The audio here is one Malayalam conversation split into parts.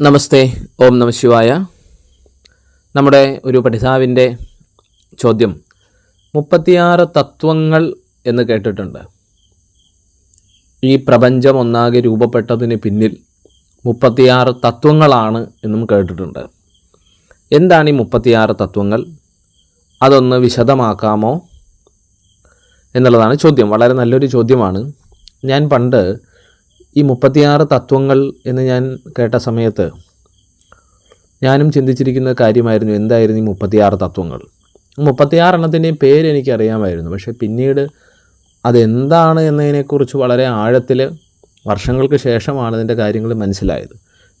നമസ്തേ. ഓം നമ ശിവായ. നമ്മുടെ ഒരു പഠിതാവിന്റെ ചോദ്യം. മുപ്പത്തിയാറ് തത്വങ്ങൾ എന്ന് കേട്ടിട്ടുണ്ട്. ഈ പ്രപഞ്ചം ഒന്നാകെ രൂപപ്പെട്ടതിന് പിന്നിൽ മുപ്പത്തിയാറ് തത്വങ്ങളാണ് എന്നും കേട്ടിട്ടുണ്ട്. എന്താണ് ഈ മുപ്പത്തിയാറ് തത്വങ്ങൾ? അതൊന്ന് വിശദമാക്കാമോ? എന്നുള്ളതാണ് ചോദ്യം. വളരെ നല്ലൊരു ചോദ്യമാണ്. ഞാൻ പണ്ട് ഈ മുപ്പത്തിയാറ് തത്വങ്ങൾ എന്ന് ഞാൻ കേട്ട സമയത്ത് ഞാനും ചിന്തിച്ചിരിക്കുന്ന കാര്യമായിരുന്നു എന്തായിരുന്നു ഈ മുപ്പത്തിയാറ് തത്വങ്ങൾ. മുപ്പത്തിയാറ് എണ്ണത്തിന്റെയും പേര് എനിക്കറിയാമായിരുന്നു. പക്ഷേ പിന്നീട് അതെന്താണ് എന്നതിനെക്കുറിച്ച് വളരെ ആഴത്തിൽ വർഷങ്ങൾക്ക് ശേഷമാണ് അതിന്റെ കാര്യങ്ങൾ മനസ്സിലായത്.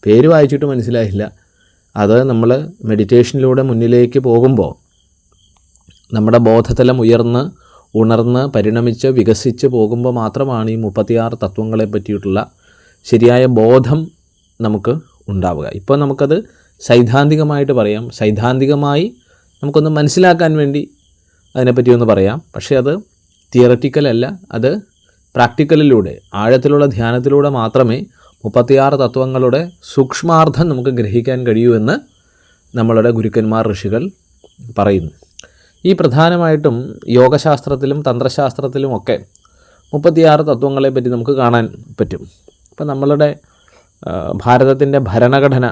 പേര് വായിച്ചിട്ട് മനസ്സിലായില്ല. അത് നമ്മൾ മെഡിറ്റേഷനിലൂടെ മുന്നിലേക്ക് പോകുമ്പോൾ നമ്മുടെ ബോധതലം ഉയർന്ന് ഉണർന്ന് പരിണമിച്ച് വികസിച്ച് പോകുമ്പോൾ മാത്രമാണ് ഈ മുപ്പത്തിയാറ് തത്വങ്ങളെ പറ്റിയിട്ടുള്ള ശരിയായ ബോധം നമുക്ക് ഉണ്ടാവുക. ഇപ്പോൾ നമുക്കത് സൈദ്ധാന്തികമായിട്ട് പറയാം. സൈദ്ധാന്തികമായി നമുക്കൊന്ന് മനസ്സിലാക്കാൻ വേണ്ടി അതിനെപ്പറ്റി ഒന്ന് പറയാം. പക്ഷേ അത് തിയററ്റിക്കൽ അല്ല. അത് പ്രാക്ടിക്കലിലൂടെ ആഴത്തിലുള്ള ധ്യാനത്തിലൂടെ മാത്രമേ മുപ്പത്തിയാറ് തത്വങ്ങളുടെ സൂക്ഷ്മാർത്ഥം നമുക്ക് ഗ്രഹിക്കാൻ കഴിയൂ എന്ന് നമ്മളുടെ ഗുരുക്കന്മാർ ഋഷികൾ പറയുന്നു. ഈ പ്രധാനമായിട്ടും യോഗശാസ്ത്രത്തിലും തന്ത്രശാസ്ത്രത്തിലും ഒക്കെ മുപ്പത്തിയാറ് തത്വങ്ങളെ പറ്റി നമുക്ക് കാണാൻ പറ്റും. ഇപ്പം നമ്മളുടെ ഭാരതത്തിന്റെ ഭരണഘടന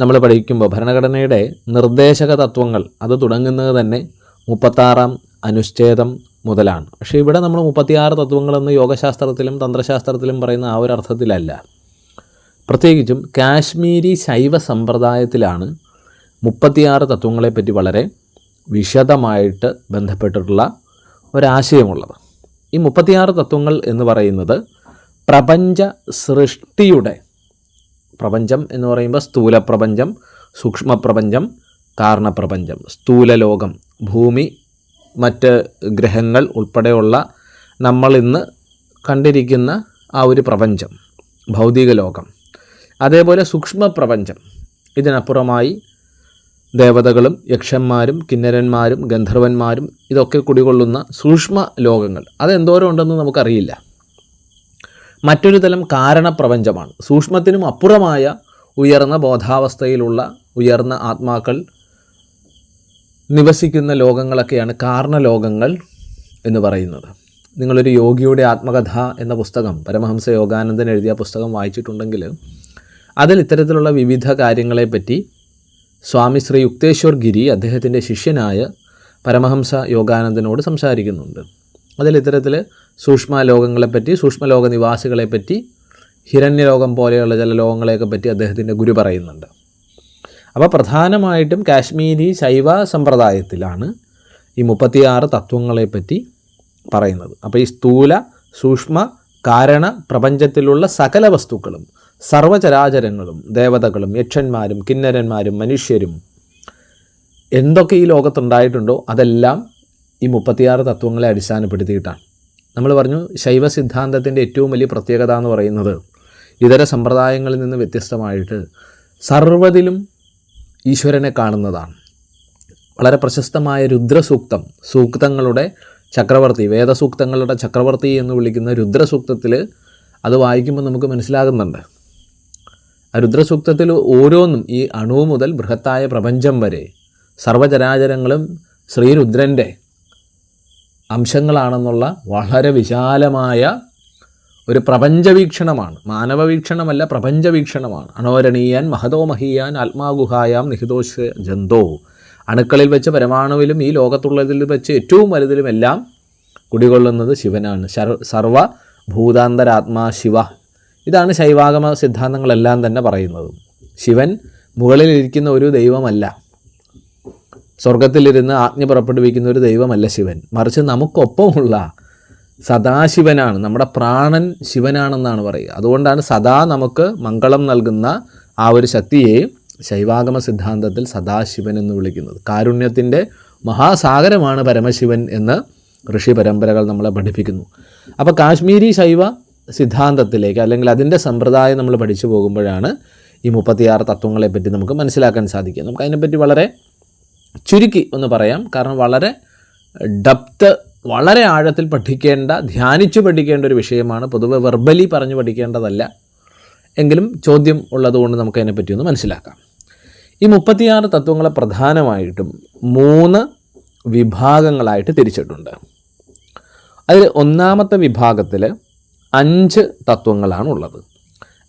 നമ്മൾ പഠിക്കുമ്പോൾ ഭരണഘടനയുടെ നിർദ്ദേശക തത്വങ്ങൾ അത് തുടങ്ങുന്നത് തന്നെ മുപ്പത്താറാം അനുച്ഛേദം മുതലാണ്. പക്ഷേ ഇവിടെ നമ്മൾ മുപ്പത്തിയാറ് തത്വങ്ങളെന്ന് യോഗശാസ്ത്രത്തിലും തന്ത്രശാസ്ത്രത്തിലും പറയുന്ന ആ ഒരു അർത്ഥത്തിലല്ല. പ്രത്യേകിച്ചും കാശ്മീരി ശൈവ സമ്പ്രദായത്തിലാണ് മുപ്പത്തിയാറ് തത്വങ്ങളെപ്പറ്റി വളരെ വിശദമായിട്ട് ബന്ധപ്പെട്ടിട്ടുള്ള ഒരാശയമുള്ളത്. ഈ മുപ്പത്തിയാറ് തത്വങ്ങൾ എന്ന് പറയുന്നത് പ്രപഞ്ച സൃഷ്ടിയുടെ പ്രപഞ്ചം എന്ന് പറയുമ്പോൾ സ്ഥൂല പ്രപഞ്ചം സൂക്ഷ്മ പ്രപഞ്ചം കാരണപ്രപഞ്ചം സ്ഥൂല ലോകം ഭൂമി മറ്റ് ഗ്രഹങ്ങൾ ഉൾപ്പെടെയുള്ള നമ്മൾ ഇന്ന് കണ്ടിരിക്കുന്ന ആ ഒരു പ്രപഞ്ചം ഭൗതിക ലോകം അതേപോലെ സൂക്ഷ്മപ്രപഞ്ചം. ഇതിനപ്പുറമായി ദേവതകളും യക്ഷന്മാരും കിന്നരന്മാരും ഗന്ധർവന്മാരും ഇതൊക്കെ കുടികൊള്ളുന്ന സൂക്ഷ്മ ലോകങ്ങൾ. അതെന്തോരം ഉണ്ടെന്ന് നമുക്കറിയില്ല. മറ്റൊരു തലം കാരണപ്രപഞ്ചമാണ്. സൂക്ഷ്മത്തിനും അപ്പുറമായ ഉയർന്ന ബോധാവസ്ഥയിലുള്ള ഉയർന്ന ആത്മാക്കൾ നിവസിക്കുന്ന ലോകങ്ങളൊക്കെയാണ് കാരണലോകങ്ങൾ എന്ന് പറയുന്നത്. നിങ്ങളൊരു യോഗിയുടെ ആത്മകഥ എന്ന പുസ്തകം പരമഹംസ യോഗാനന്ദൻ എഴുതിയ പുസ്തകം വായിച്ചിട്ടുണ്ടെങ്കിൽ അതിൽ ഇത്തരത്തിലുള്ള വിവിധ കാര്യങ്ങളെപ്പറ്റി സ്വാമി ശ്രീ യുക്തേശ്വർ ഗിരി അദ്ദേഹത്തിന്റെ ശിഷ്യനായ പരമഹംസ യോഗാനന്ദനോട് സംസാരിക്കുന്നുണ്ട്. അതിൽ ഇത്തരത്തിൽ സൂക്ഷ്മ ലോകങ്ങളെപ്പറ്റി സൂക്ഷ്മലോക നിവാസികളെപ്പറ്റി ഹിരണ്യലോകം പോലെയുള്ള ചില ലോകങ്ങളെയൊക്കെ പറ്റി അദ്ദേഹത്തിന്റെ ഗുരു പറയുന്നുണ്ട്. അപ്പോൾ പ്രധാനമായിട്ടും കാശ്മീരി ശൈവ സമ്പ്രദായത്തിലാണ് ഈ മുപ്പത്തിയാറ് തത്വങ്ങളെപ്പറ്റി പറയുന്നത്. അപ്പോൾ ഈ സ്ഥൂല സൂക്ഷ്മ കാരണ പ്രപഞ്ചത്തിലുള്ള സകല വസ്തുക്കളും സർവചരാചരങ്ങളും ദേവതകളും യക്ഷന്മാരും കിന്നരന്മാരും മനുഷ്യരും എന്തൊക്കെ ഈ ലോകത്തുണ്ടായിട്ടുണ്ടോ അതെല്ലാം ഈ മുപ്പത്തിയാറ് തത്വങ്ങളെ അടിസ്ഥാനപ്പെടുത്തിയിട്ടാണ്. നമ്മൾ പറഞ്ഞു ശൈവ സിദ്ധാന്തത്തിന്റെ ഏറ്റവും വലിയ പ്രത്യേകത എന്ന് പറയുന്നത് ഇതര സമ്പ്രദായങ്ങളിൽ നിന്ന് വ്യത്യസ്തമായിട്ട് സർവതിലും ഈശ്വരനെ കാണുന്നതാണ്. വളരെ പ്രശസ്തമായ രുദ്രസൂക്തം സൂക്തങ്ങളുടെ ചക്രവർത്തി വേദസൂക്തങ്ങളുടെ ചക്രവർത്തി എന്ന് വിളിക്കുന്ന രുദ്രസൂക്തത്തിൽ അത് വായിക്കുമ്പോൾ നമുക്ക് മനസ്സിലാകുന്നുണ്ട്. രുദ്രസൂക്തത്തിൽ ഓരോന്നും ഈ അണു മുതൽ ബൃഹത്തായ പ്രപഞ്ചം വരെ സർവചരാചരങ്ങളും ശ്രീരുദ്രന്റെ അംശങ്ങളാണെന്നുള്ള വളരെ വിശാലമായ ഒരു പ്രപഞ്ചവീക്ഷണമാണ്. മാനവവീക്ഷണമല്ല പ്രപഞ്ചവീക്ഷണമാണ്. അണോരണീയാൻ മഹതോ മഹീയാൻ ആത്മാഗുഹായാം നിഹിതോശ ജന്തോ. അണുക്കളിൽ വെച്ച് പരമാണുവിലും ഈ ലോകത്തുള്ളതിൽ വെച്ച് ഏറ്റവും വലുതിലുമെല്ലാം കുടികൊള്ളുന്നത് ശിവനാണ്. സർവ ഭൂതാന്തരാത്മാ ശിവ. ഇതാണ് ശൈവാഗമ സിദ്ധാന്തങ്ങളെല്ലാം തന്നെ പറയുന്നത്. ശിവൻ മുകളിലിരിക്കുന്ന ഒരു ദൈവമല്ല. സ്വർഗത്തിലിരുന്ന് ആജ്ഞ പുറപ്പെടുവിക്കുന്ന ഒരു ദൈവമല്ല ശിവൻ. മറിച്ച് നമുക്കൊപ്പമുള്ള സദാശിവനാണ് നമ്മുടെ പ്രാണൻ ശിവനാണെന്നാണ് പറയുക. അതുകൊണ്ടാണ് സദാ നമുക്ക് മംഗളം നൽകുന്ന ആ ഒരു ശക്തിയെ ശൈവാഗമ സിദ്ധാന്തത്തിൽ സദാശിവൻ എന്ന് വിളിക്കുന്നത്. കാരുണ്യത്തിന്റെ മഹാസാഗരമാണ് പരമശിവൻ എന്ന് ഋഷി പരമ്പരകൾ നമ്മളെ പഠിപ്പിക്കുന്നു. അപ്പോൾ കാശ്മീരി ശൈവ സിദ്ധാന്തത്തിലേക്ക് അല്ലെങ്കിൽ അതിന്റെ സമ്പ്രദായം നമ്മൾ പഠിച്ചു പോകുമ്പോഴാണ് ഈ മുപ്പത്തിയാറ് തത്വങ്ങളെപ്പറ്റി നമുക്ക് മനസ്സിലാക്കാൻ സാധിക്കുക. നമുക്ക് അതിനെപ്പറ്റി വളരെ ചുരുക്കി ഒന്ന് പറയാം. കാരണം വളരെ ഡപ്ത് വളരെ ആഴത്തിൽ പഠിക്കേണ്ട ധ്യാനിച്ചു പഠിക്കേണ്ട ഒരു വിഷയമാണ്. പൊതുവെ വെർബലി പറഞ്ഞു പഠിക്കേണ്ടതല്ല. എങ്കിലും ചോദ്യം ഉള്ളതുകൊണ്ട് നമുക്ക് അതിനെപ്പറ്റി ഒന്ന് മനസ്സിലാക്കാം. ഈ മുപ്പത്തിയാറ് തത്വങ്ങളെ പ്രധാനമായിട്ടും മൂന്ന് വിഭാഗങ്ങളായിട്ട് തിരിച്ചിട്ടുണ്ട്. അതിൽ ഒന്നാമത്തെ വിഭാഗത്തിൽ അഞ്ച് തത്വങ്ങളാണുള്ളത്.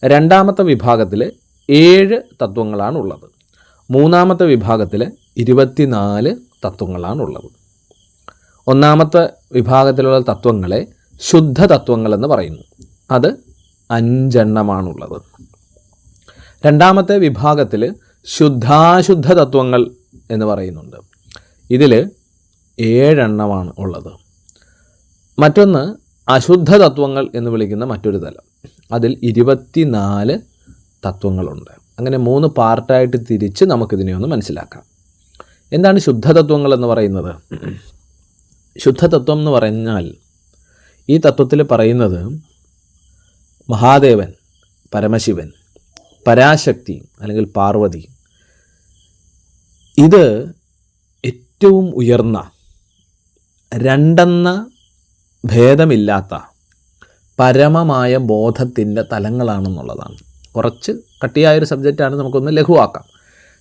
രണ്ടാമത്തെ വിഭാഗത്തിൽ ഏഴ് തത്വങ്ങളാണുള്ളത്. മൂന്നാമത്തെ വിഭാഗത്തിൽ ഇരുപത്തിനാല് തത്വങ്ങളാണ് ഉള്ളത് ഒന്നാമത്തെ വിഭാഗത്തിലുള്ള തത്വങ്ങളെ ശുദ്ധ തത്വങ്ങളെന്ന് പറയുന്നു. അത് അഞ്ചെണ്ണമാണുള്ളത്. രണ്ടാമത്തെ വിഭാഗത്തിൽ ശുദ്ധാശുദ്ധ തത്വങ്ങൾ എന്ന് പറയുന്നുണ്ട്. ഇതിൽ ഏഴെണ്ണമാണ് ഉള്ളത്. മറ്റൊന്ന് അശുദ്ധ തത്വങ്ങൾ എന്ന് വിളിക്കുന്ന മറ്റൊരു തലം. അതിൽ ഇരുപത്തിനാല് തത്വങ്ങളുണ്ട്. അങ്ങനെ മൂന്ന് പാർട്ടായിട്ട് തിരിച്ച് നമുക്കിതിനെ ഒന്ന് മനസ്സിലാക്കാം. എന്താണ് ശുദ്ധതത്വങ്ങൾ എന്ന് പറയുന്നത്? ശുദ്ധതത്വം എന്ന് പറഞ്ഞാൽ ഈ തത്വത്തിൽ പറയുന്നത് മഹാദേവൻ പരമശിവൻ പരാശക്തി അല്ലെങ്കിൽ പാർവതി. ഇത് ഏറ്റവും ഉയർന്ന രണ്ടെന്ന ഭേദമില്ലാത്ത പരമമായ ബോധത്തിന്റെ തലങ്ങളാണെന്നുള്ളതാണ്. കുറച്ച് കട്ടിയായൊരു സബ്ജക്റ്റാണ് നമുക്കൊന്ന് ലഘുവാക്കാം.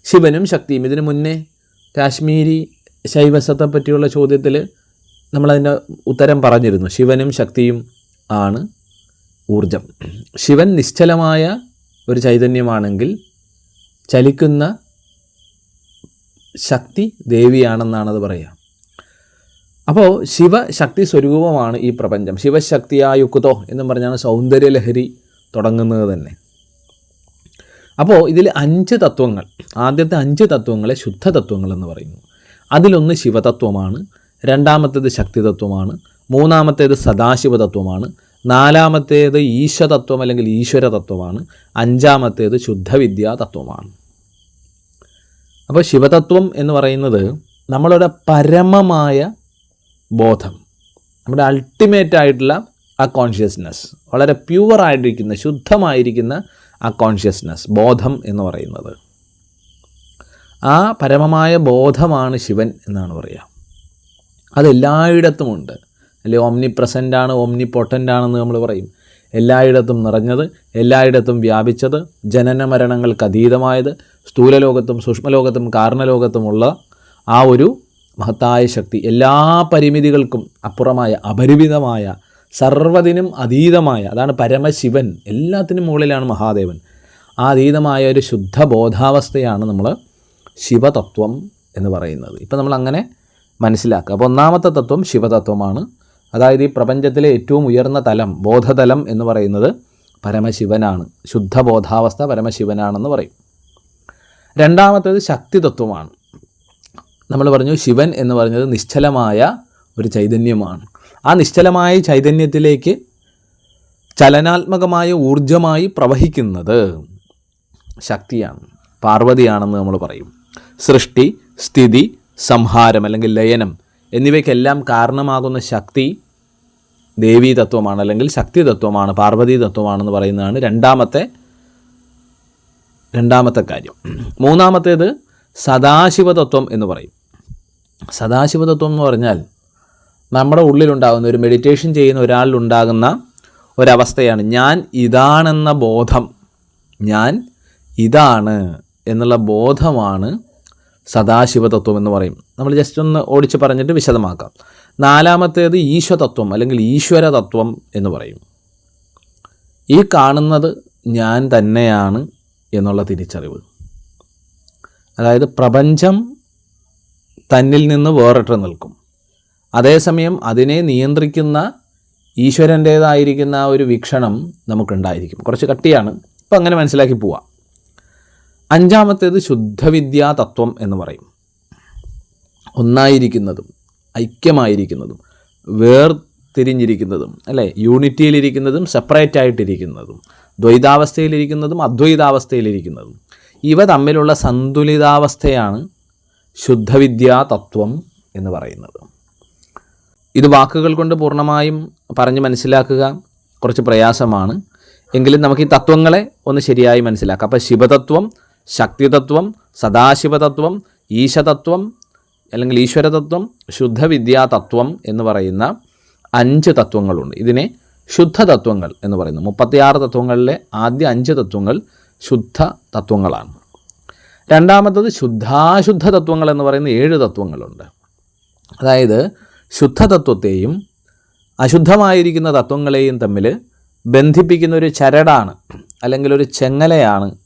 ശിവനും ശക്തിയും. ഇതിനു മുന്നേ കാശ്മീരി ശൈവസത്തെ പറ്റിയുള്ള ചോദ്യത്തിൽ നമ്മളതിന്റെ ഉത്തരം പറഞ്ഞിരുന്നു. ശിവനും ശക്തിയും ആണ് ഊർജം. ശിവൻ നിശ്ചലമായ ഒരു ചൈതന്യമാണെങ്കിൽ ചലിക്കുന്ന ശക്തി ദേവിയാണെന്നാണത് പറയുക അപ്പോൾ ശിവശക്തി സ്വരൂപമാണ് ഈ പ്രപഞ്ചം. ശിവശക്തിയായുക്തോ എന്ന് പറഞ്ഞാണ് സൗന്ദര്യലഹരി തുടങ്ങുന്നത് തന്നെ. അപ്പോൾ ഇതിൽ അഞ്ച് തത്വങ്ങൾ ആദ്യത്തെ അഞ്ച് തത്വങ്ങളെ ശുദ്ധ തത്വങ്ങൾ എന്ന് പറയുന്നു. അതിലൊന്ന് ശിവതത്വമാണ് രണ്ടാമത്തേത് ശക്തിതത്വമാണ് മൂന്നാമത്തേത് സദാശിവതത്വമാണ് നാലാമത്തേത് ഈശതത്വം അല്ലെങ്കിൽ ഈശ്വര തത്വമാണ് അഞ്ചാമത്തേത് ശുദ്ധവിദ്യാ തത്വമാണ്. അപ്പോൾ ശിവതത്വം എന്ന് പറയുന്നത് നമ്മളുടെ പരമമായ ബോധം. നമ്മുടെ അൾട്ടിമേറ്റ് ആയിട്ടുള്ള ആ കോൺഷ്യസ്നെസ് വളരെ പ്യുവറായിട്ടിരിക്കുന്ന ശുദ്ധമായിരിക്കുന്ന ആ കോൺഷ്യസ്നെസ് ബോധം എന്ന് പറയുന്നത്. ആ പരമമായ ബോധമാണ് ശിവൻ എന്നാണ് പറയുക. അതെല്ലായിടത്തുമുണ്ട്. അല്ലെ ഓംനി പ്രസന്റ് ആണ് ഓംനി പൊട്ടന്റ് ആണെന്ന് നമ്മൾ പറയും. എല്ലായിടത്തും നിറഞ്ഞത് എല്ലായിടത്തും വ്യാപിച്ചത് ജനന മരണങ്ങൾക്ക് അതീതമായത് സ്ഥൂലലോകത്തും സൂക്ഷ്മലോകത്തും കാരണലോകത്തുമുള്ള ആ ഒരു മഹത്തായ ശക്തി. എല്ലാ പരിമിതികൾക്കും അപ്പുറമായ അപരിമിതമായ സർവതിനും അതീതമായ അതാണ് പരമശിവൻ. എല്ലാത്തിനും മുകളിലാണ് മഹാദേവൻ. ആ അതീതമായ ഒരു ശുദ്ധ ബോധാവസ്ഥയാണ് നമ്മൾ ശിവതത്വം എന്ന് പറയുന്നത്. ഇപ്പം നമ്മൾ അങ്ങനെ മനസ്സിലാക്കുക. അപ്പോൾ ഒന്നാമത്തെ തത്വം ശിവതത്വമാണ്. അതായത് ഈ പ്രപഞ്ചത്തിലെ ഏറ്റവും ഉയർന്ന തലം ബോധതലം എന്ന് പറയുന്നത് പരമശിവനാണ്. ശുദ്ധ ബോധാവസ്ഥ പരമശിവനാണെന്ന് പറയും. രണ്ടാമത്തേത് ശക്തിതത്വമാണ്. നമ്മൾ പറഞ്ഞു ശിവൻ എന്ന് പറഞ്ഞത് നിശ്ചലമായ ഒരു ചൈതന്യമാണ്. ആ നിശ്ചലമായ ചൈതന്യത്തിലേക്ക് ചലനാത്മകമായ ഊർജമായി പ്രവഹിക്കുന്നത് ശക്തിയാണ് പാർവതിയാണെന്ന് നമ്മൾ പറയും. സൃഷ്ടി സ്ഥിതി സംഹാരം അല്ലെങ്കിൽ ലയനം എന്നിവയ്ക്കെല്ലാം കാരണമാകുന്ന ശക്തി ദേവീ തത്വമാണ് അല്ലെങ്കിൽ ശക്തി തത്വമാണ് പാർവതി തത്വമാണെന്ന് പറയുന്നതാണ് രണ്ടാമത്തെ രണ്ടാമത്തെ കാര്യം. മൂന്നാമത്തേത് സദാശിവതത്വം എന്ന് പറയും. സദാശിവതത്വം എന്ന് പറഞ്ഞാൽ നമ്മുടെ ഉള്ളിലുണ്ടാകുന്ന ഒരു മെഡിറ്റേഷൻ ചെയ്യുന്ന ഒരാളിലുണ്ടാകുന്ന ഒരവസ്ഥയാണ് ഞാൻ ഇതാണെന്ന ബോധം. ഞാൻ ഇതാണ് എന്നുള്ള ബോധമാണ് സദാശിവതത്വം എന്ന് പറയും. നമ്മൾ ജസ്റ്റ് ഒന്ന് ഓടിച്ച് പറഞ്ഞിട്ട് വിശദമാക്കാം. നാലാമത്തേത് ഈശ്വതത്വം അല്ലെങ്കിൽ ഈശ്വരതത്വം എന്ന് പറയും. ഈ കാണുന്നത് ഞാൻ തന്നെയാണ് എന്നുള്ള തിരിച്ചറിവ്. അതായത് പ്രപഞ്ചം തന്നിൽ നിന്ന് വേറിട്ട് നിൽക്കും. അതേസമയം അതിനെ നിയന്ത്രിക്കുന്ന ഈശ്വരന്റേതായിരിക്കുന്ന ആ ഒരു വീക്ഷണം നമുക്കുണ്ടായിരിക്കും. കുറച്ച് കട്ടിയാണ്. ഇപ്പം അങ്ങനെ മനസ്സിലാക്കി പോവാം. അഞ്ചാമത്തേത് ശുദ്ധവിദ്യാ തത്വം എന്ന് പറയും. ഒന്നായിരിക്കുന്നതും ഐക്യമായിരിക്കുന്നതും വേർതിരിഞ്ഞിരിക്കുന്നതും അല്ലേ? യൂണിറ്റിയിലിരിക്കുന്നതും സെപ്പറേറ്റ് ആയിട്ടിരിക്കുന്നതും ദ്വൈതാവസ്ഥയിലിരിക്കുന്നതും അദ്വൈതാവസ്ഥയിലിരിക്കുന്നതും. ഇവ തമ്മിലുള്ള സന്തുലിതാവസ്ഥയാണ് ശുദ്ധവിദ്യാ തത്വം എന്ന് പറയുന്നത്. ഇത് വാക്കുകൾ കൊണ്ട് പൂർണമായും പറഞ്ഞ് മനസ്സിലാക്കുക കുറച്ച് പ്രയാസമാണ്. എങ്കിലും നമുക്ക് ഈ തത്വങ്ങളെ ഒന്ന് ശരിയായി മനസ്സിലാക്കാം. അപ്പോൾ ശിവതത്വം ശക്തിതത്വം സദാശിവതത്വം ഈശതത്വം അല്ലെങ്കിൽ ഈശ്വരതത്വം ശുദ്ധവിദ്യാ തത്വം എന്ന് പറയുന്ന അഞ്ച് തത്വങ്ങളുണ്ട്. ഇതിനെ ശുദ്ധ തത്വങ്ങൾ എന്ന് പറയുന്നു. മുപ്പത്തിയാറ് തത്വങ്ങളിലെ ആദ്യ അഞ്ച് തത്വങ്ങൾ ശുദ്ധ തത്വങ്ങളാണ് രണ്ടാമത്തത് ശുദ്ധാശുദ്ധ തത്വങ്ങൾ എന്ന് പറയുന്ന ഏഴ് തത്വങ്ങളുണ്ട്. അതായത് ശുദ്ധതത്വത്തെയും അശുദ്ധമായിരിക്കുന്ന തത്വങ്ങളെയും തമ്മിൽ ബന്ധിപ്പിക്കുന്ന ഒരു ചരടാണ് അല്ലെങ്കിൽ ഒരു ചെങ്ങലയാണ്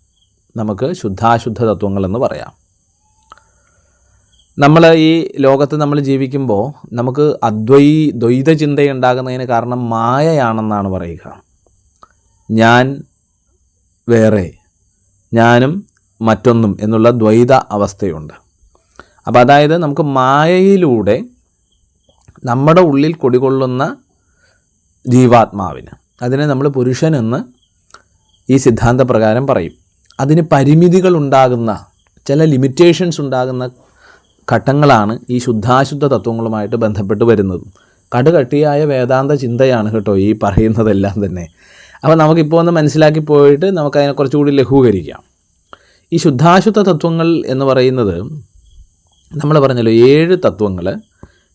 നമുക്ക് ശുദ്ധാശുദ്ധ തത്വങ്ങളെന്ന് പറയാം. നമ്മൾ ഈ ലോകത്ത് നമ്മൾ ജീവിക്കുമ്പോൾ നമുക്ക് അദ്വൈ ദ്വൈത ചിന്തയുണ്ടാകുന്നതിന് കാരണം മായയാണെന്നാണ് പറയുക. ഞാൻ വേറെ ഞാനും മറ്റൊന്നും എന്നുള്ള ദ്വൈത അവസ്ഥയുണ്ട്. അപ്പോൾ അതായത് നമുക്ക് മായയിലൂടെ നമ്മുടെ ഉള്ളിൽ കുടികൊള്ളുന്ന ജീവാത്മാവിന് അതിനെ നമ്മൾ പുരുഷനെന്ന് ഈ സിദ്ധാന്തപ്രകാരം പറയും. അതിന് പരിമിതികൾ ഉണ്ടാകുന്ന ചില ലിമിറ്റേഷൻസ് ഉണ്ടാകുന്ന ഘട്ടങ്ങളാണ് ഈ ശുദ്ധാശുദ്ധ തത്വങ്ങളുമായിട്ട് ബന്ധപ്പെട്ട് വരുന്നത്. കടുകട്ടിയായ വേദാന്ത ചിന്തയാണ് കേട്ടോ ഈ പറയുന്നതെല്ലാം തന്നെ. അപ്പോൾ നമുക്കിപ്പോൾ ഒന്ന് മനസ്സിലാക്കി പോയിട്ട് നമുക്കതിനെ കുറച്ചുകൂടി ലഘൂകരിക്കാം. ഈ ശുദ്ധാശുദ്ധ തത്വങ്ങൾ എന്ന് പറയുന്നത് നമ്മൾ പറഞ്ഞല്ലോ ഏഴ് തത്വങ്ങൾ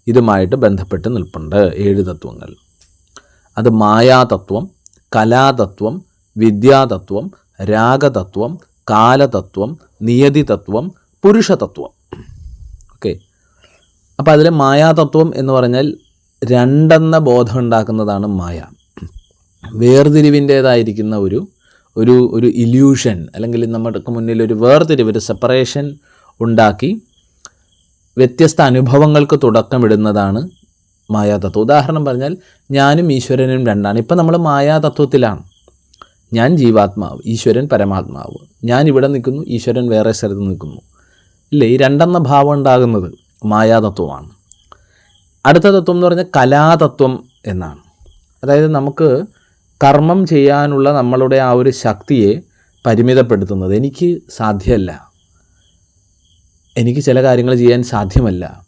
ഇതുമായിട്ട് ബന്ധപ്പെട്ട് നിൽപ്പുണ്ട്. ഏഴ് തത്വങ്ങൾ. അത് മായാതത്വം കലാതത്വം വിദ്യാതത്വം രാഗതത്വം കാലതത്വം നിയതിതത്വം പുരുഷതത്വം. ഓക്കെ. അപ്പോൾ അതിൽ മായാതത്വം എന്ന് പറഞ്ഞാൽ രണ്ടെന്ന ബോധം ഉണ്ടാക്കുന്നതാണ് മായ. വേർതിരിവിന്റേതായിരിക്കുന്ന ഒരു ഒരു ഒരു ഇല്യൂഷൻ അല്ലെങ്കിൽ നമ്മൾക്ക് മുന്നിൽ ഒരു വേർതിരിവ് ഒരു സെപ്പറേഷൻ ഉണ്ടാക്കി വ്യത്യസ്ത അനുഭവങ്ങൾക്ക് തുടക്കമിടുന്നതാണ് മായാതത്വം. ഉദാഹരണം പറഞ്ഞാൽ ഞാനും ഈശ്വരനും രണ്ടാണ്. ഇപ്പം നമ്മൾ മായാതത്വത്തിലാണ്. ഞാൻ ജീവാത്മാവ് ഈശ്വരൻ പരമാത്മാവ്. ഞാൻ ഇവിടെ നിൽക്കുന്നു ഈശ്വരൻ വേറെ സ്ഥലത്ത് നിൽക്കുന്നു. ഇല്ലേ? ഈ രണ്ടെന്ന ഭാവം ഉണ്ടാകുന്നത് മായാതത്വമാണ്. അടുത്ത തത്വം എന്ന് പറഞ്ഞാൽ കലാതത്വം എന്നാണ്. അതായത് നമുക്ക് കർമ്മം ചെയ്യാനുള്ള നമ്മളുടെ ആ ഒരു ശക്തിയെ പരിമിതപ്പെടുത്തുന്നത് എനിക്ക് സാധ്യമല്ല. എനിക്ക് ചില കാര്യങ്ങൾ ചെയ്യാൻ സാധ്യമല്ല.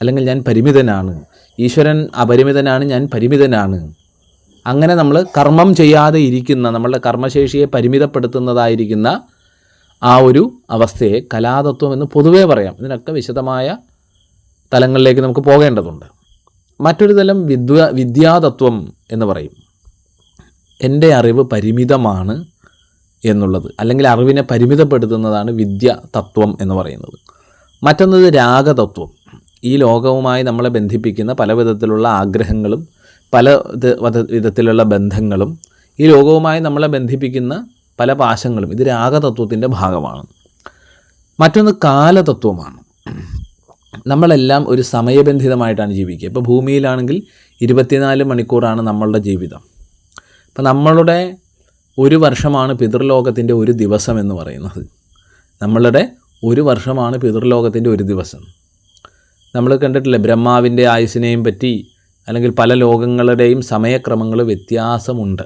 അല്ലെങ്കിൽ ഞാൻ പരിമിതനാണ്. ഈശ്വരൻ അപരിമിതനാണ് ഞാൻ പരിമിതനാണ്. അങ്ങനെ നമ്മൾ കർമ്മം ചെയ്യാതെ ഇരിക്കുന്ന നമ്മളുടെ കർമ്മശേഷിയെ പരിമിതപ്പെടുത്തുന്നതായിരിക്കുന്ന ആ ഒരു അവസ്ഥയെ കലാതത്വം എന്ന് പൊതുവേ പറയാം. ഇതിനൊക്കെ വിശദമായ തലങ്ങളിലേക്ക് നമുക്ക് പോകേണ്ടതുണ്ട്. മറ്റൊരു തലം വിദ്വ വിദ്യാതത്വം എന്ന് പറയും. എന്റെ അറിവ് പരിമിതമാണ് എന്നുള്ളത്. അല്ലെങ്കിൽ അറിവിനെ പരിമിതപ്പെടുത്തുന്നതാണ് വിദ്യ തത്വം എന്ന് പറയുന്നത്. മറ്റൊന്നത് രാഗതത്വം. ഈ ലോകവുമായി നമ്മളെ ബന്ധിപ്പിക്കുന്ന പല വിധത്തിലുള്ള ആഗ്രഹങ്ങളും പല വിധത്തിലുള്ള ബന്ധങ്ങളും ഈ ലോകവുമായി നമ്മളെ ബന്ധിപ്പിക്കുന്ന പല പാശങ്ങളും ഇത് രാഗതത്വത്തിന്റെ ഭാഗമാണ്. മറ്റൊന്ന് കാലതത്വമാണ്. നമ്മളെല്ലാം ഒരു സമയബന്ധിതമായിട്ടാണ് ജീവിക്കുക. ഇപ്പോൾ ഭൂമിയിലാണെങ്കിൽ ഇരുപത്തിനാല് മണിക്കൂറാണ് നമ്മളുടെ ജീവിതം. അപ്പം നമ്മളുടെ ഒരു വർഷമാണ് പിതൃലോകത്തിന്റെ ഒരു ദിവസം എന്ന് പറയുന്നത്. നമ്മളുടെ ഒരു വർഷമാണ് പിതൃലോകത്തിന്റെ ഒരു ദിവസം. നമ്മൾ കണ്ടിട്ടില്ലേ ബ്രഹ്മാവിന്റെ ആയുസിനെയും പറ്റി അല്ലെങ്കിൽ പല ലോകങ്ങളുടെയും സമയക്രമങ്ങൾ വ്യത്യാസമുണ്ട്.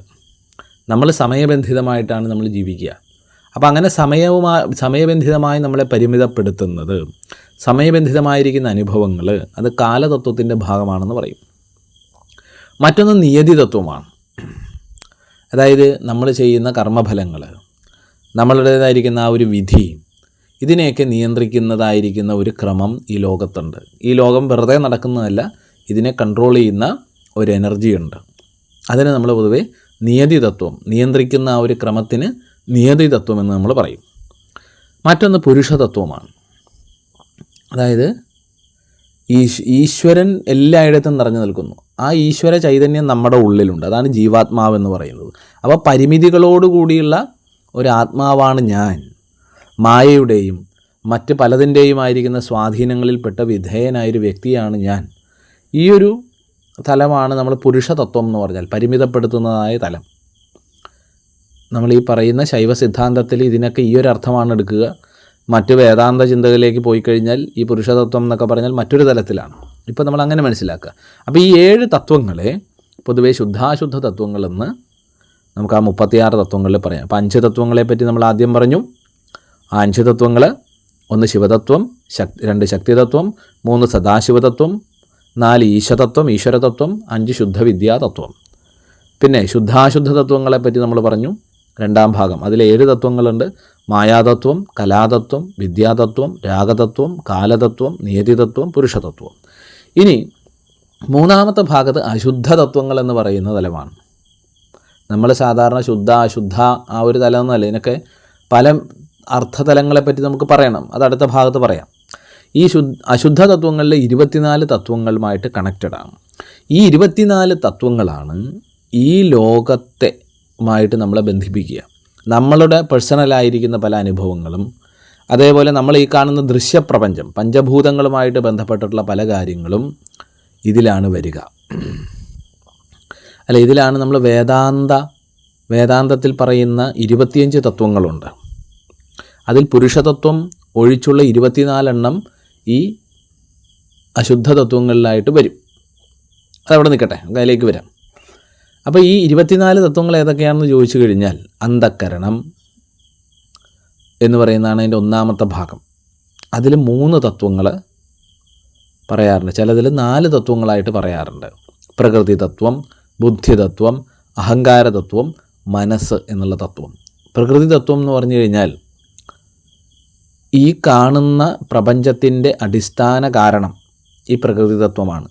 നമ്മൾ സമയബന്ധിതമായിട്ടാണ് നമ്മൾ ജീവിക്കുക. അപ്പോൾ അങ്ങനെ സമയവുമായി സമയബന്ധിതമായി നമ്മളെ പരിമിതപ്പെടുത്തുന്നത് സമയബന്ധിതമായിരിക്കുന്ന അനുഭവങ്ങൾ അത് കാലതത്വത്തിന്റെ ഭാഗമാണെന്ന് പറയും. മറ്റൊന്ന് നിയതി തത്വമാണ് അതായത് നമ്മൾ ചെയ്യുന്ന കർമ്മഫലങ്ങൾ നമ്മളുടേതായിരിക്കുന്ന ആ ഒരു വിധി ഇതിനെയൊക്കെ നിയന്ത്രിക്കുന്നതായിരിക്കുന്ന ഒരു ക്രമം ഈ ലോകത്തുണ്ട്. ഈ ലോകം വെറുതെ നടക്കുന്നതല്ല ഇതിനെ കൺട്രോൾ ചെയ്യുന്ന ഒരു എനർജി ഉണ്ട്. അതിനെ നമ്മൾ പൊതുവേ നിയതി തത്വം നിയന്ത്രിക്കുന്ന ആ ഒരു ക്രമത്തിന് നിയതി തത്വം എന്ന് നമ്മൾ പറയും. മറ്റൊന്ന് പുരുഷതത്വമാണ്. അതായത് ഈശ് ഈശ്വരൻ എല്ലായിടത്തും നിറഞ്ഞു നിൽക്കുന്നു. ആ ഈശ്വര ചൈതന്യം നമ്മുടെ ഉള്ളിലുണ്ട്. അതാണ് ജീവാത്മാവ് എന്ന് പറയുന്നത്. അപ്പോൾ പരിമിതികളോടുകൂടിയുള്ള ഒരു ആത്മാവാണ് ഞാൻ. മായയുടെയും മറ്റ് പലതിന്റെയുമായിരിക്കുന്ന സ്വാധീനങ്ങളിൽപ്പെട്ട വിധേയനായൊരു വ്യക്തിയാണ് ഞാൻ. ഈ ഒരു തലമാണ് നമ്മൾ പുരുഷ തത്വം എന്ന് പറഞ്ഞാൽ പരിമിതപ്പെടുത്തുന്നതായ തലം. നമ്മൾ ഈ പറയുന്ന ശൈവ സിദ്ധാന്തത്തിൽ ഇതിനൊക്കെ ഈ ഒരു അർത്ഥമാണ് എടുക്കുക. മറ്റ് വേദാന്ത ചിന്തകളിലേക്ക് പോയി കഴിഞ്ഞാൽ ഈ പുരുഷതത്വം എന്നൊക്കെ പറഞ്ഞാൽ മറ്റൊരു തലത്തിലാണ്. ഇപ്പോൾ നമ്മൾ അങ്ങനെ മനസ്സിലാക്കുക. അപ്പോൾ ഈ ഏഴ് തത്വങ്ങളെ പൊതുവേ ശുദ്ധാശുദ്ധ തത്വങ്ങളെന്ന് നമുക്ക് ആ മുപ്പത്തിയാറ് തത്വങ്ങളിൽ പറയാം. അപ്പോൾ അഞ്ച് തത്വങ്ങളെ പറ്റി നമ്മൾ ആദ്യം പറഞ്ഞു. ആ അഞ്ച് തത്വങ്ങൾ ഒന്ന് ശിവതത്വം ശക്തി രണ്ട് ശക്തിതത്വം മൂന്ന് സദാശിവതത്വം നാല് ഈശതത്വം ഈശ്വരതത്വം അഞ്ച് ശുദ്ധവിദ്യാതത്വം. പിന്നെ ശുദ്ധാശുദ്ധ തത്വങ്ങളെ പറ്റി നമ്മൾ പറഞ്ഞു. രണ്ടാം ഭാഗം. അതിൽ ഏഴ് തത്വങ്ങളുണ്ട്. മായാതത്വം കലാതത്വം വിദ്യാതത്വം രാഗതത്വം കാലതത്വം നിയതിതത്വം പുരുഷതത്വം. ഇനി മൂന്നാമത്തെ ഭാഗത്ത് അശുദ്ധ തത്വങ്ങൾ എന്ന് പറയുന്ന തലമാണ്. നമ്മൾ സാധാരണ ശുദ്ധ അശുദ്ധ ആ ഒരു തലം എന്നല്ല ഇതിനൊക്കെ പല അർത്ഥതലങ്ങളെപ്പറ്റി നമുക്ക് പറയണം. അത് അടുത്ത ഭാഗത്ത് പറയാം. ഈ ശുദ്ധ അശുദ്ധ തത്വങ്ങളിൽ ഇരുപത്തിനാല് തത്വങ്ങളുമായിട്ട് കണക്റ്റഡ് ആണ്. ഈ ഇരുപത്തിനാല് തത്വങ്ങളാണ് ഈ ലോകത്തെ മായിട്ട് നമ്മളെ ബന്ധിപ്പിക്കുക. നമ്മളുടെ പേഴ്സണലായിരിക്കുന്ന പല അനുഭവങ്ങളും അതേപോലെ നമ്മൾ ഈ കാണുന്ന ദൃശ്യപ്രപഞ്ചം പഞ്ചഭൂതങ്ങളുമായിട്ട് ബന്ധപ്പെട്ടിട്ടുള്ള പല കാര്യങ്ങളും ഇതിലാണ് വരിക. അല്ല ഇതിലാണ് നമ്മൾ വേദാന്ത വേദാന്തത്തിൽ പറയുന്ന ഇരുപത്തിയഞ്ച് തത്വങ്ങളുണ്ട്. അതിൽ പുരുഷതത്വം ഒഴിച്ചുള്ള ഇരുപത്തിനാലെണ്ണം ഈ അശുദ്ധ തത്വങ്ങളിലായിട്ട് വരും. അതവിടെ നിൽക്കട്ടെ അതിലേക്ക് വരാം. അപ്പോൾ ഈ ഇരുപത്തിനാല് തത്വങ്ങൾ ഏതൊക്കെയാണെന്ന് ചോദിച്ചു കഴിഞ്ഞാൽ അന്ധക്കരണം എന്ന് പറയുന്നതാണ് അതിന്റെ ഒന്നാമത്തെ ഭാഗം. അതിൽ മൂന്ന് തത്വങ്ങൾ പറയാറുണ്ട്. ചിലതിൽ നാല് തത്വങ്ങളായിട്ട് പറയാറുണ്ട്. പ്രകൃതി തത്വം ബുദ്ധിതത്വം അഹങ്കാരതത്വം മനസ്സ് എന്നുള്ള തത്വം. പ്രകൃതി തത്വം എന്ന് പറഞ്ഞു കഴിഞ്ഞാൽ ഈ കാണുന്ന പ്രപഞ്ചത്തിന്റെ അടിസ്ഥാന കാരണം ഈ പ്രകൃതി തത്വമാണ്.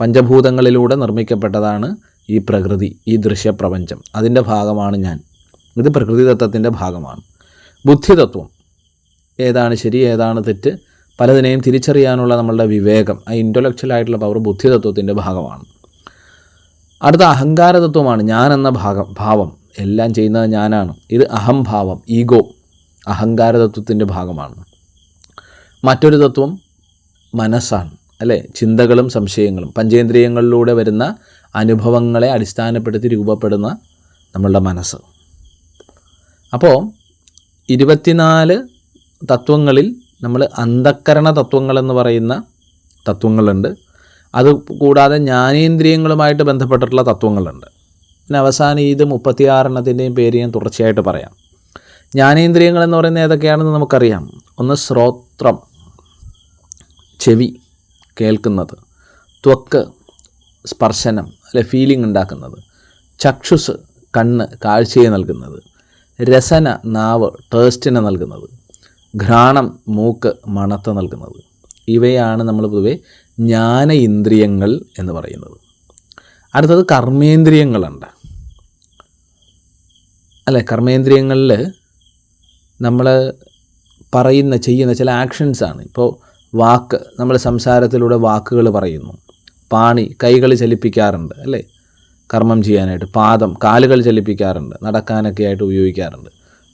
പഞ്ചഭൂതങ്ങളിലൂടെ നിർമ്മിക്കപ്പെട്ടതാണ് ഈ പ്രകൃതി ഈ ദൃശ്യപ്രപഞ്ചം. അതിന്റെ ഭാഗമാണ് ഞാൻ. ഇത് പ്രകൃതി തത്വത്തിന്റെ ഭാഗമാണ്. ബുദ്ധിതത്വം. ഏതാണ് ശരി ഏതാണ് തെറ്റ്? പലതിനെയും തിരിച്ചറിയാനുള്ള നമ്മളുടെ വിവേകം ആ ഇന്റലക്ച്വൽ ആയിട്ടുള്ള പവർ ബുദ്ധിതത്വത്തിന്റെ ഭാഗമാണ്. അടുത്ത അഹങ്കാരതത്വമാണ് ഞാൻ എന്ന ഭാഗം ഭാവം. എല്ലാം ചെയ്യുന്നത് ഞാനാണ്. ഇത് അഹംഭാവം ഈഗോ അഹങ്കാരതത്വത്തിന്റെ ഭാഗമാണ്. മറ്റൊരു തത്വം മനസ്സാണ് അല്ലേ? ചിന്തകളും സംശയങ്ങളും. പഞ്ചേന്ദ്രിയങ്ങളിലൂടെ വരുന്ന അനുഭവങ്ങളെ അടിസ്ഥാനപ്പെടുത്തി രൂപപ്പെടുന്ന നമ്മളുടെ മനസ്സ്. അപ്പോൾ ഇരുപത്തിനാല് തത്വങ്ങളിൽ നമ്മൾ അന്ധക്കരണ തത്വങ്ങളെന്ന് പറയുന്ന തത്വങ്ങളുണ്ട്. അത് കൂടാതെ ജ്ഞാനേന്ദ്രിയങ്ങളുമായിട്ട് ബന്ധപ്പെട്ടിട്ടുള്ള തത്വങ്ങളുണ്ട്. പിന്നെ അവസാനം ഇത് മുപ്പത്തിയാറെണ്ണത്തിന്റെയും പേര് ഞാൻ തുടർച്ചയായിട്ട് പറയാം. ജ്ഞാനേന്ദ്രിയങ്ങൾ എന്ന് പറയുന്നത് ഏതൊക്കെയാണെന്ന് നമുക്കറിയാം. ഒന്ന് ശ്രോത്രം ചെവി കേൾക്കുന്നത്. ത്വക്ക് സ്പർശനം അല്ലെ ഫീലിംഗ് ഉണ്ടാക്കുന്നത്. ചക്ഷുസ് കണ്ണ് കാഴ്ചയെ നൽകുന്നത്. രസന നാവ് ടേസ്റ്റിനെ നൽകുന്നത്. ഘ്രാണം മൂക്ക് മണത്ത് നൽകുന്നത്. ഇവയാണ് നമ്മൾ പൊതുവെ ജ്ഞാന ഇന്ദ്രിയങ്ങൾ എന്ന് പറയുന്നത്. അടുത്തത് കർമ്മേന്ദ്രിയങ്ങളുണ്ട്. അല്ലെ കർമ്മേന്ദ്രിയങ്ങളിൽ നമ്മൾ പറയുന്ന ചെയ്യുന്ന ചില ആക്ഷൻസാണ് ഇപ്പോൾ വാക്ക് നമ്മൾ സംസാരത്തിലൂടെ വാക്കുകൾ പറയുന്നു. പാണി കൈകൾ ചലിപ്പിക്കാറുണ്ട് അല്ലേ? കർമ്മം ചെയ്യാനായിട്ട് പാദം കാലുകൾ ചലിപ്പിക്കാറുണ്ട് നടക്കാനൊക്കെ ആയിട്ട് ഉപയോഗിക്കാറുണ്ട്.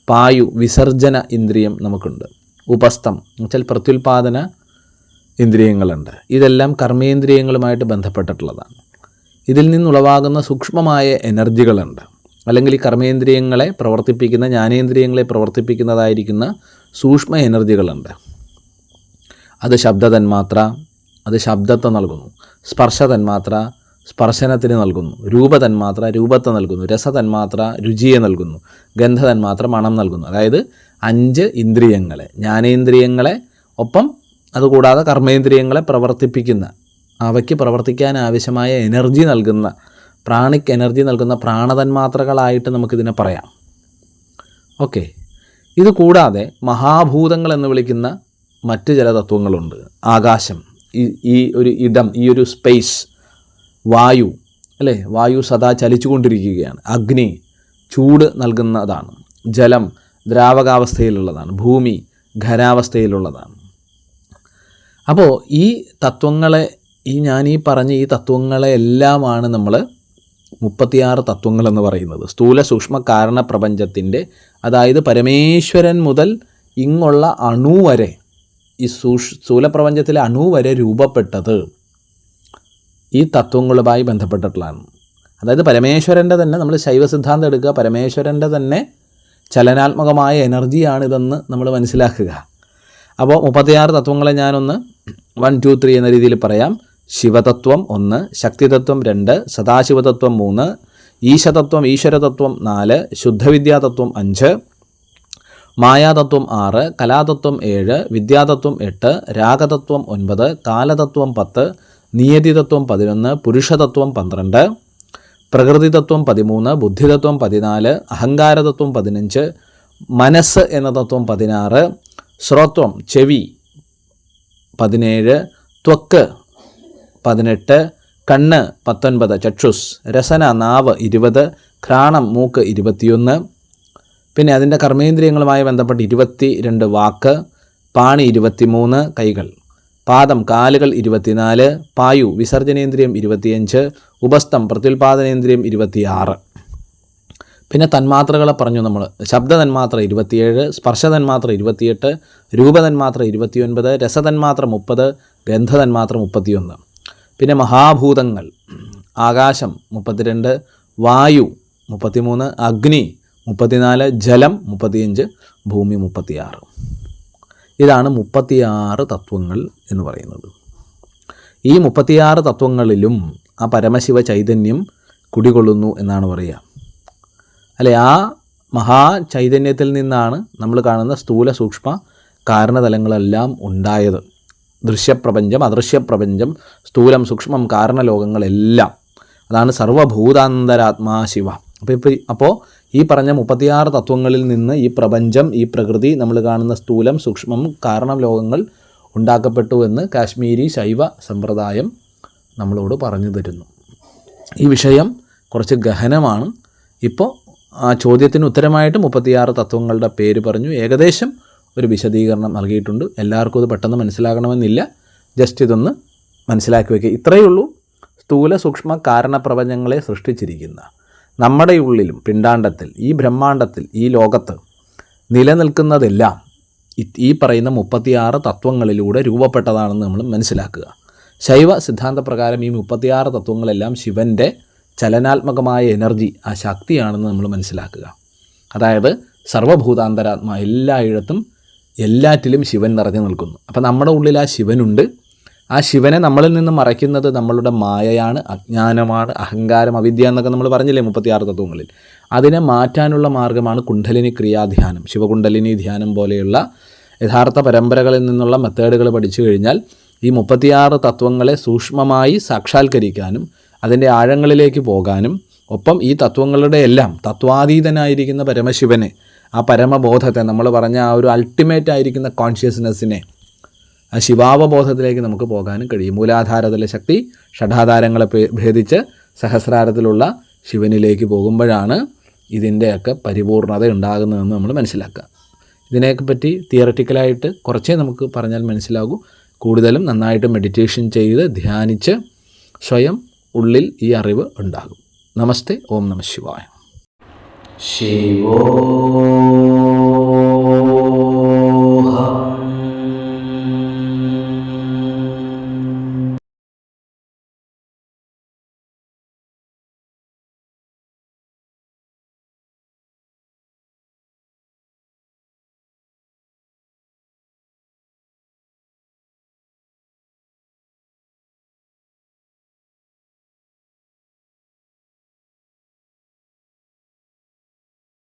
പായു വിസർജന ഇന്ദ്രിയം നമുക്കുണ്ട്. ഉപസ്ഥം എന്നുവെച്ചാൽ പ്രത്യുൽപാദന ഇന്ദ്രിയങ്ങളുണ്ട്. ഇതെല്ലാം കർമ്മേന്ദ്രിയങ്ങളുമായിട്ട് ബന്ധപ്പെട്ടിട്ടുള്ളതാണ്. ഇതിൽ നിന്നുളവാകുന്ന സൂക്ഷ്മമായ എനർജികളുണ്ട്. അല്ലെങ്കിൽ ഈ കർമ്മേന്ദ്രിയങ്ങളെ പ്രവർത്തിപ്പിക്കുന്ന ജ്ഞാനേന്ദ്രിയങ്ങളെ പ്രവർത്തിപ്പിക്കുന്നതായിരിക്കുന്ന സൂക്ഷ്മ എനർജികളുണ്ട്. അത് ശബ്ദ തന്മാത്ര അത് ശബ്ദത്തെ നൽകുന്നു. സ്പർശ തന്മാത്ര സ്പർശനത്തിന് നൽകുന്നു. രൂപ തന്മാത്ര രൂപത്തെ നൽകുന്നു. രസ തന്മാത്ര രുചിയെ നൽകുന്നു. ഗന്ധ തന്മാത്ര മണം നൽകുന്നു. അതായത് അഞ്ച് ഇന്ദ്രിയങ്ങളെ ജ്ഞാനേന്ദ്രിയങ്ങളെ ഒപ്പം അതുകൂടാതെ കർമ്മേന്ദ്രിയങ്ങളെ പ്രവർത്തിപ്പിക്കുന്ന അവയ്ക്ക് പ്രവർത്തിക്കാൻ ആവശ്യമായ എനർജി നൽകുന്ന പ്രാണിക്ക് എനർജി നൽകുന്ന പ്രാണതന്മാത്രകളായിട്ട് നമുക്കിതിനെ പറയാം. ഓക്കെ. ഇത് കൂടാതെ മഹാഭൂതങ്ങൾ എന്ന് വിളിക്കുന്ന മറ്റ് ചില തത്വങ്ങളുണ്ട്. ആകാശം ഈ ഈ ഒരു ഇടം ഈ ഒരു സ്പേസ് വായു അല്ലേ? വായു സദാ ചലിച്ചുകൊണ്ടിരിക്കുകയാണ്. അഗ്നി ചൂട് നൽകുന്നതാണ്. ജലം ദ്രാവകാവസ്ഥയിലുള്ളതാണ്. ഭൂമി ഖരാവസ്ഥയിലുള്ളതാണ് അപ്പോൾ ഈ തത്വങ്ങളെ ഈ ഞാൻ ഈ പറഞ്ഞ ഈ തത്വങ്ങളെ എല്ലാമാണ് നമ്മൾ മുപ്പത്തിയാറ് തത്വങ്ങളെന്ന് പറയുന്നത്. സ്ഥൂല സൂക്ഷ്മ കാരണ പ്രപഞ്ചത്തിന്റെ അതായത് പരമേശ്വരൻ മുതൽ ഇങ്ങുള്ള അണു വരെ ഈ സൂഷ് സ്ഥൂലപ്രപഞ്ചത്തിലെ അണു വരെ രൂപപ്പെട്ടത് ഈ തത്വങ്ങളുമായി ബന്ധപ്പെട്ടിട്ടുള്ളതാണ്. അതായത് പരമേശ്വരന്റെ തന്നെ നമ്മൾ ശൈവ സിദ്ധാന്തം എടുക്കുക പരമേശ്വരന്റെ തന്നെ ചലനാത്മകമായ എനർജിയാണിതെന്ന് നമ്മൾ മനസ്സിലാക്കുക. അപ്പോൾ മുപ്പത്തിയാറ് തത്വങ്ങളെ ഞാനൊന്ന് വൺ ടു ത്രീ എന്ന രീതിയിൽ പറയാം. ശിവതത്വം ഒന്ന് ശക്തിതത്വം രണ്ട് സദാശിവതത്വം മൂന്ന് ഈശതത്വം ഈശ്വരതത്വം നാല് ശുദ്ധവിദ്യാതത്വം അഞ്ച് മായാതത്വം ആറ് കലാതത്വം ഏഴ് വിദ്യാതത്വം എട്ട് രാഗതത്വം ഒൻപത് കാലതത്വം പത്ത് നിയതിതത്വം പതിനൊന്ന് പുരുഷതത്വം പന്ത്രണ്ട് പ്രകൃതിതത്വം പതിമൂന്ന് ബുദ്ധിതത്വം പതിനാല് അഹങ്കാരതത്വം പതിനഞ്ച് മനസ്സ് എന്ന തത്വം പതിനാറ് ശ്രോത്വം ചെവി പതിനേഴ് ത്വക്ക് പതിനെട്ട് കണ്ണ് പത്തൊൻപത് ചക്ഷുസ് രസന നാവ് ഇരുപത് ഘ്രാണം മൂക്ക് ഇരുപത്തിയൊന്ന്. പിന്നെ അതിന്റെ കർമ്മേന്ദ്രിയങ്ങളുമായി ബന്ധപ്പെട്ട് ഇരുപത്തി രണ്ട് വാക്ക് പാണി ഇരുപത്തിമൂന്ന് കൈകൾ. പാദം കാലുകൾ ഇരുപത്തിനാല് പായു വിസർജനേന്ദ്രിയം ഇരുപത്തിയഞ്ച് ഉപസ്ഥം പ്രത്യുൽപാദനേന്ദ്രിയം ഇരുപത്തിയാറ്. പിന്നെ തന്മാത്രകളെ പറഞ്ഞു നമ്മൾ. ശബ്ദ തന്മാത്ര ഇരുപത്തിയേഴ് സ്പർശ തന്മാത്ര ഇരുപത്തിയെട്ട് രൂപതന്മാത്ര ഇരുപത്തിയൊൻപത് രസതന്മാത്ര മുപ്പത് ഗന്ധതന്മാത്ര മുപ്പത്തിയൊന്ന്. പിന്നെ മഹാഭൂതങ്ങൾ. ആകാശം മുപ്പത്തിരണ്ട് വായു മുപ്പത്തിമൂന്ന് അഗ്നി മുപ്പത്തിനാല് ജലം മുപ്പത്തിയഞ്ച് ഭൂമി മുപ്പത്തിയാറ്. ഇതാണ് മുപ്പത്തിയാറ് തത്വങ്ങൾ എന്ന് പറയുന്നത്. ഈ മുപ്പത്തിയാറ് തത്വങ്ങളിലും ആ പരമശിവ ചൈതന്യം കുടികൊള്ളുന്നു എന്നാണ് പറയുക. അല്ലെ? ആ മഹാ ചൈതന്യത്തിൽ നിന്നാണ് നമ്മൾ കാണുന്ന സ്ഥൂല സൂക്ഷ്മ കാരണതലങ്ങളെല്ലാം ഉണ്ടായത്. ദൃശ്യപ്രപഞ്ചം അദൃശ്യപ്രപഞ്ചം സ്ഥൂലം സൂക്ഷ്മം കാരണലോകങ്ങളെല്ലാം. അതാണ് സർവഭൂതാന്തരാത്മാ ശിവ. അപ്പോൾ ഇപ്പോൾ അപ്പോൾ ഈ പറഞ്ഞ മുപ്പത്തിയാറ് തത്വങ്ങളിൽ നിന്ന് ഈ പ്രപഞ്ചം ഈ പ്രകൃതി നമ്മൾ കാണുന്ന സ്ഥൂലം സൂക്ഷ്മം കാരണം ലോകങ്ങൾ ഉണ്ടാക്കപ്പെട്ടു എന്ന് കാശ്മീരി ശൈവ സമ്പ്രദായം നമ്മളോട് പറഞ്ഞു തരുന്നു. ഈ വിഷയം കുറച്ച് ഗഹനമാണ്. ഇപ്പോൾ ആ ചോദ്യത്തിന് ഉത്തരമായിട്ട് മുപ്പത്തിയാറ് തത്വങ്ങളുടെ പേര് പറഞ്ഞു. ഏകദേശം ഒരു വിശദീകരണം നൽകിയിട്ടുണ്ട്. എല്ലാവർക്കും ഇത് പെട്ടെന്ന് മനസ്സിലാകണമെന്നില്ല. ജസ്റ്റ് ഇതൊന്ന് മനസ്സിലാക്കി വയ്ക്കുക ഇത്രയേ ഉള്ളൂ. സ്ഥൂല സൂക്ഷ്മ കാരണപ്രപഞ്ചങ്ങളെ സൃഷ്ടിച്ചിരിക്കുന്ന നമ്മുടെ ഉള്ളിലും പിണ്ടാണ്ടത്തിൽ ഈ ബ്രഹ്മാണ്ടത്തിൽ ഈ ലോകത്ത് നിലനിൽക്കുന്നതെല്ലാം ഈ പറയുന്ന മുപ്പത്തിയാറ് തത്വങ്ങളിലൂടെ രൂപപ്പെട്ടതാണെന്ന് നമ്മൾ മനസ്സിലാക്കുക. ശൈവ സിദ്ധാന്തപ്രകാരം ഈ മുപ്പത്തിയാറ് തത്വങ്ങളെല്ലാം ശിവന്റെ ചലനാത്മകമായ എനർജി ആ ശക്തിയാണെന്ന് നമ്മൾ മനസ്സിലാക്കുക. അതായത് സർവഭൂതാന്തരാത്മ എല്ലായിടത്തും എല്ലാറ്റിലും ശിവൻ നിറഞ്ഞു നിൽക്കുന്നു. അപ്പോൾ നമ്മുടെ ഉള്ളിൽ ആ ശിവനുണ്ട്. ആ ശിവനെ നമ്മളിൽ നിന്ന് മറയ്ക്കുന്നത് നമ്മളുടെ മായയാണ് അജ്ഞാനമാണ് അഹങ്കാരം അവിദ്യ എന്നൊക്കെ നമ്മൾ പറഞ്ഞില്ലേ മുപ്പത്തിയാറ് തത്വങ്ങളിൽ. അതിനെ മാറ്റാനുള്ള മാർഗമാണ് കുണ്ഡലിനി ക്രിയാധ്യാനം. ശിവകുണ്ഡലിനി ധ്യാനം പോലെയുള്ള യഥാർത്ഥ പരമ്പരകളിൽ നിന്നുള്ള മെത്തേഡുകൾ പഠിച്ചു കഴിഞ്ഞാൽ ഈ മുപ്പത്തിയാറ് തത്വങ്ങളെ സൂക്ഷ്മമായി സാക്ഷാത്കരിക്കാനും അതിന്റെ ആഴങ്ങളിലേക്ക് പോകാനും ഒപ്പം ഈ തത്വങ്ങളുടെ എല്ലാം തത്വാതീതനായിരിക്കുന്ന പരമശിവനെ ആ പരമബോധത്തെ നമ്മൾ പറഞ്ഞ ആ ഒരു അൾട്ടിമേറ്റ് ആയിരിക്കുന്ന കോൺഷ്യസ്നെസ്സിനെ ആ ശിവാവബോധത്തിലേക്ക് നമുക്ക് പോകാനും കഴിയും. മൂലാധാരത്തിലെ ശക്തി ഷഠാധാരങ്ങളെ ഭേദിച്ച് സഹസ്രാരത്തിലുള്ള ശിവനിലേക്ക് പോകുമ്പോഴാണ് ഇതിന്റെയൊക്കെ പരിപൂർണത ഉണ്ടാകുന്നതെന്ന് നമ്മൾ മനസ്സിലാക്കുക. ഇതിനെയൊക്കെ പറ്റി തിയററ്റിക്കലായിട്ട് കുറച്ചേ നമുക്ക് പറഞ്ഞാൽ മനസ്സിലാകൂ. കൂടുതലും നന്നായിട്ട് മെഡിറ്റേഷൻ ചെയ്ത് ധ്യാനിച്ച് സ്വയം ഉള്ളിൽ ഈ അറിവ് ഉണ്ടാകും. നമസ്തേ ഓം നമ ശിവായ. ശിവോ